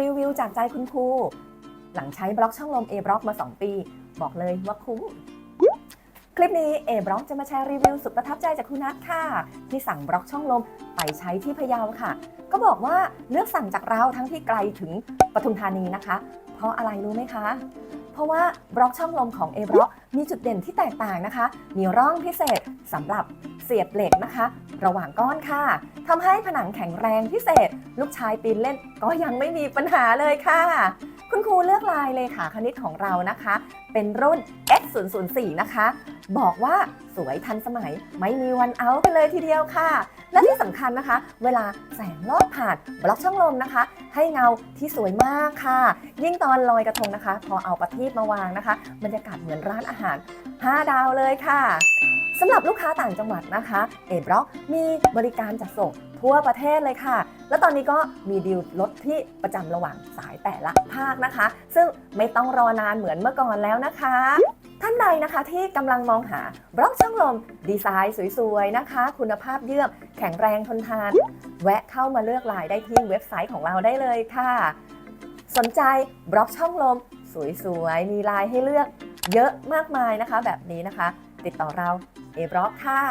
รีวิวจากใจคุณครู หลังใช้บล็อกช่องลม A บล็อกมา 2 ปี บอกเลยว่าคุ้ม คลิปนี้ A บล็อกจะมาแชร์รีวิวสุดประทับใจจากคุณนัทค่ะ ที่สั่งบล็อกช่องลมไปใช้ที่พะเยาค่ะ ก็บอกว่าเลือกสั่งจากเราทั้งที่ไกลถึงปทุมธานีนะคะ เพราะอะไรรู้ไหมคะ เพราะว่าบล็อกช่องลมของเอบล็อกมีจุดเด่นที่แตกต่างนะคะ มีร่องพิเศษสำหรับเสียบเหล็กนะคะ ระหว่างก้อนค่ะทำให้ผนังแข็งแรงพิเศษ ลูกชายปีนเล่นก็ยังไม่มีปัญหาเลยค่ะ คุณครูเลือกลายเลยค่ะคณิตของเรานะคะ เป็นรุ่น X004 นะคะ บอกว่าสวยทันสมัยไม่มีวันเอาท์กันเลยทีเดียวค่ะ และที่สำคัญนะคะ เวลาแสงลอดผ่านบล็อกช่องลมนะคะ ให้เงาที่สวยมากค่ะ ยิ่งตอนลอยกระทงนะคะ พอเอาประทีปมาวางนะคะบรรยากาศเหมือนร้านอาหาร 5 ดาวเลยค่ะสำหรับลูกค้าต่างจังหวัดนะคะเอบล็อกมีบริการจัดส่งทั่วประเทศเลยค่ะ และตอนนี้ก็มีดีลลดที่ประจำระหว่างสายแต่ละภาคนะคะ ซึ่งไม่ต้องรอนานเหมือนเมื่อก่อนแล้วนะคะ ท่านใดนะคะที่กำลังมองหาบล็อกช่องลม ดีไซน์สวยๆนะคะ คุณภาพเยี่ยมแข็งแรงทนทาน แวะเข้ามาเลือกลายได้ที่เว็บไซต์ของเราได้เลยค่ะ สนใจบล็อกช่องลม สวยๆ มีลายให้เลือกเยอะมากมายนะคะ แบบนี้นะคะ ติดต่อเราเอบล็อกค่ะ